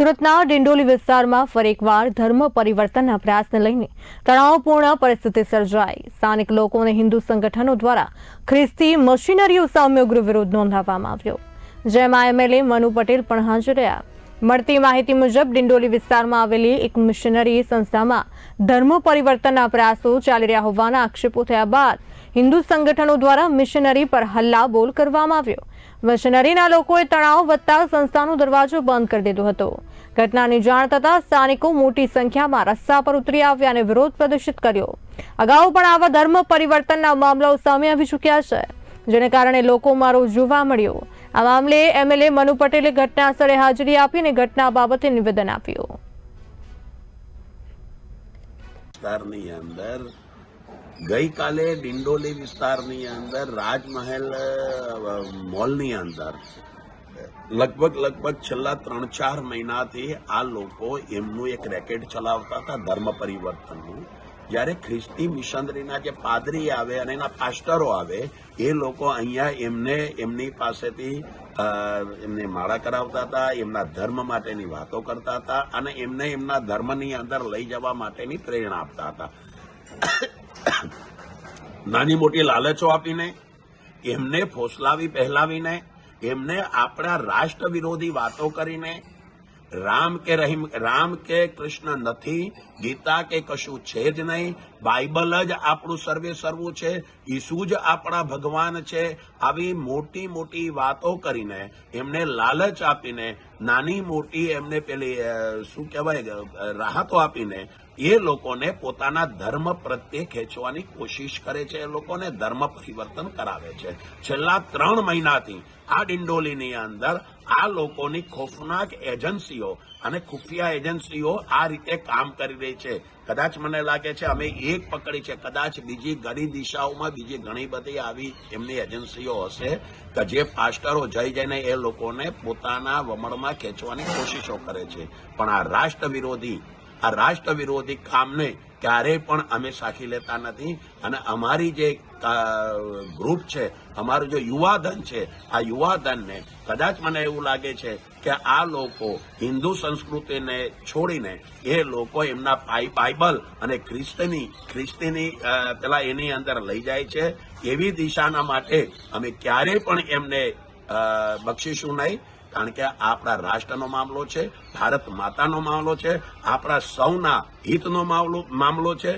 સુરતના ડિંડોલી વિસ્તારમાં ફરી એકવાર ધર્મ પરિવર્તનના પ્રયાસને લઈને તણાવપૂર્ણ પરિસ્થિતિ સર્જાઈ. સ્થાનિક લોકોને હિન્દુ સંગઠનો દ્વારા ખ્રિસ્તી મશીનરીઓ સામે ઉગ્ર વિરોધ નોંધાવવામાં આવ્યો. જેમાં એમએલએ મનુ પટેલ પણ હાજર રહ્યા. મળતી માહિતી મુજબ, ડિંડોલી વિસ્તારમાં આવેલી એક મિશનરી સંસ્થામાં ધર્મ પરિવર્તનના પ્રયાસો ચાલી રહ્યા હોવાના આક્ષેપો થયા બાદ હિન્દુ સંગઠનો દ્વારા મિશનરી પર હલ્લા બોલ કરવામાં આવ્યો. મિશનરીના લોકોએ તણાવ વધતા સંસ્થાનો દરવાજો બંધ કરી દીધો હતો. ઘટનાની જાણ થતાં સ્થાનિકો મોટી સંખ્યામાં રસ્તા પર ઉતરી આવ્યા અને વિરોધ પ્રદર્શિત કર્યો. અગાઉ પણ આવા ધર્મ પરિવર્તનના મામલાઓ સામે આવી ચૂક્યા છે, જેને કારણે લોકોમાં મારો જોવા મળ્યો. આ મામલે એમએલએ મનુ પટેલે ઘટના સ્થળે હાજરી આપીને ઘટના બાબતે નિવેદન આપ્યું. ગઈકાલે ડિંડોલી વિસ્તારની અંદર રાજમહેલ મોલની અંદર લગભગ લગભગ છેલ્લા ત્રણ ચાર મહિનાથી આ લોકો એમનું એક રેકેટ ચલાવતા હતા ધર્મ પરિવર્તનનું. જ્યારે ખ્રિસ્તી મિશનરીના જે પાદરી આવે અને એના પાસ્ટરો આવે, એ લોકો અહીંયા એમને, એમની પાસેથી એમને માળા કરાવતા હતા, એમના ધર્મ માટેની વાતો કરતા હતા અને એમને એમના ધર્મની અંદર લઈ જવા માટેની પ્રેરણા આપતા હતા. નાની મોટી લાલચો આપીને, એમને ફોસલાવી પહેલાવીને, એમને આપણા રાષ્ટ્ર વિરોધી વાતો કરીને, રામ કે રહીમ, રામ કે કૃષ્ણ નથી, ગીતા કે કશું છે જ નહીં, બાઇબલ જ આપણું સર્વે સર્વું છે, ઈસુ જ આપણા ભગવાન છે, આવી મોટી મોટી વાતો કરીને એમને લાલચ આપીને, નાની મોટી એમને પેલી શું કહેવાય રાહતો આપીને એ લોકોને પોતાના ધર્મ પ્રત્યે ખેંચવાની કોશિશ કરે છે. એ લોકોને ધર્મ પરિવર્તન કરાવે છે. છેલ્લા ત્રણ મહિનાથી આ ડિંડોલીની અંદર આ લોકોની ખોફનાક એજન્સીઓ અને ખુફિયા એજન્સીઓ આ રીતે કામ કરી રહી છે. કદાચ મને લાગે છે અમે એક પકડી છે. કદાચ બીજી ઘણી દિશાઓમાં બીજી ઘણી બધી આવી એમની એજન્સીઓ હશે કે જે પાસ્ટરો જઈ જઈને એ લોકોને પોતાના વમળમાં ખેંચવાની કોશિશો કરે છે. પણ આ રાષ્ટ્ર વિરોધી આ રાષ્ટ્ર વિરોધી કામને ક્યારેય પણ અમે સાખી લેતા નથી. અને અમારી જે ગ્રુપ છે, અમારું જે યુવાધન છે, આ યુવાધનને કદાચ મને એવું લાગે છે કે આ લોકો હિન્દુ સંસ્કૃતિને છોડીને એ લોકો એમના બાઇબલ અને ખ્રિસ્તની, ખ્રિસ્તીની પેલા એની અંદર લઈ જાય છે. એવી દિશાના માટે અમે ક્યારેય પણ એમને બક્ષીશું નહીં. કારણ કે આપણા રાષ્ટ્રનો મામલો છે, ભારત માતાનો મામલો છે, આપણા સૌના હિતનો મામલો મામલો છે